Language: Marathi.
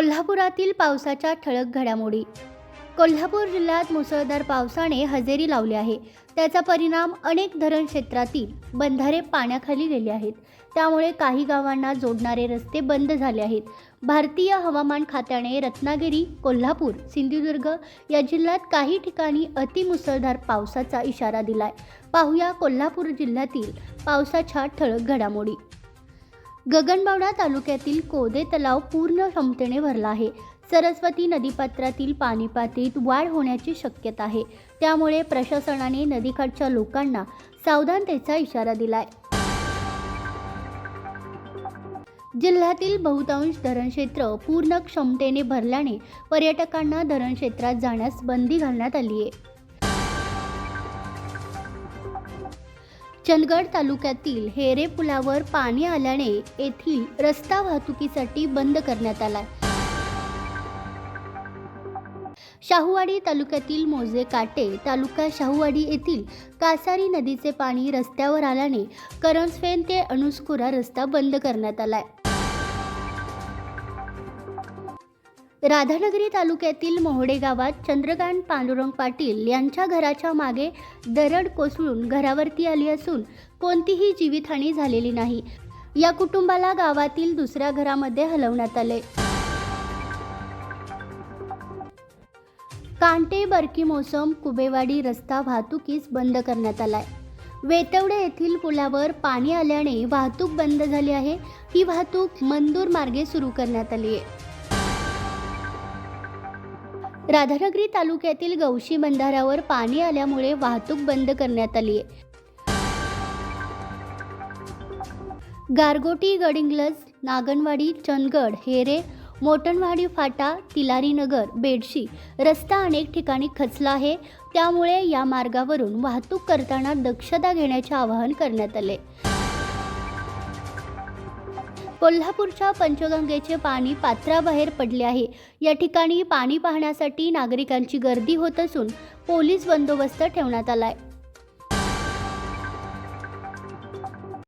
कोल्हापुरातील पावसाच्या ठळक घडामोडी. कोल्हापूर जिल्ह्यात मुसळधार पावसाने हजेरी लावली आहे. त्याचा परिणाम अनेक धरण क्षेत्रातील बंधारे पाण्याखाली गेले आहेत. त्यामुळे काही गावांना जोडणारे रस्ते बंद झाले आहेत. भारतीय हवामान खात्याने रत्नागिरी कोल्हापूर सिंधुदुर्ग या जिल्ह्यात काही ठिकाणी अतिमुसळधार पावसाचा इशारा दिलाय. पाहूया कोल्हापूर जिल्ह्यातील पावसाच्या ठळक घडामोडी. गगनबावडा तालुक्यातील कोदे तलाव पूर्ण क्षमतेने भरला आहे. सरस्वती नदीपात्रातील पाणी पातळीत वाढ होण्याची शक्यता आहे. त्यामुळे प्रशासनाने नदीकाठच्या लोकांना सावधानतेचा इशारा दिलाय. जिल्ह्यातील बहुतांश धरण क्षेत्र पूर्ण क्षमतेने भरल्याने पर्यटकांना धरण क्षेत्रात जाण्यास बंदी घालण्यात आली आहे चंदगड तालुक्यातील हेरे पुलावर पाणी आल्याने येथील रस्ता वाहतुकीसाठी बंद करण्यात आला. शाहूवाडी तालुक्यातील मोजे काटे तालुका शाहूवाडी येथील कासारी नदीचे पाणी रस्त्यावर आल्याने करंजफेन ते अणुस्कुरा रस्ता बंद करण्यात आलाय. राधानगरी तालुक्यातील मोहडे गावात चंद्रकांत पांडुरंग पाटील यांच्या घराच्या मागे दरड कोसळून घरावरती आली असून कोणतीही जीवितहानी झालेली नाही. या कुटुंबाला गावातील दुसऱ्या घरामध्ये हलवण्यात आले. कांटे बरकी मोसम कुबेवाडी रस्ता वाहतुकीस बंद करण्यात आलाय. वेतवडे येथील पुलावर पाणी आल्याने वाहतूक बंद झाली आहे. ही वाहतूक मंदूर मार्गे सुरू करण्यात आली आहे. राधानगरी तालुक्यातील गवशी बंधाऱ्यावर पाणी आल्यामुळे वाहतूक बंद करण्यात आली आहे. गारगोटी गडिंग्लज नागनवाडी चंदगड हेरे मोटणवाडी फाटा तिलारी नगर बेडशी रस्ता अनेक ठिकाणी खचला आहे. त्यामुळे या मार्गावरून वाहतूक करताना दक्षता घेण्याचे आवाहन करण्यात आले. कोल्हापूरच्या पंचगंगेचे पाणी पात्राबाहेर पडले आहे. या ठिकाणी पाणी पाहण्यासाठी नागरिकांची गर्दी होत असून पोलीस बंदोबस्त ठेवण्यात आला आहे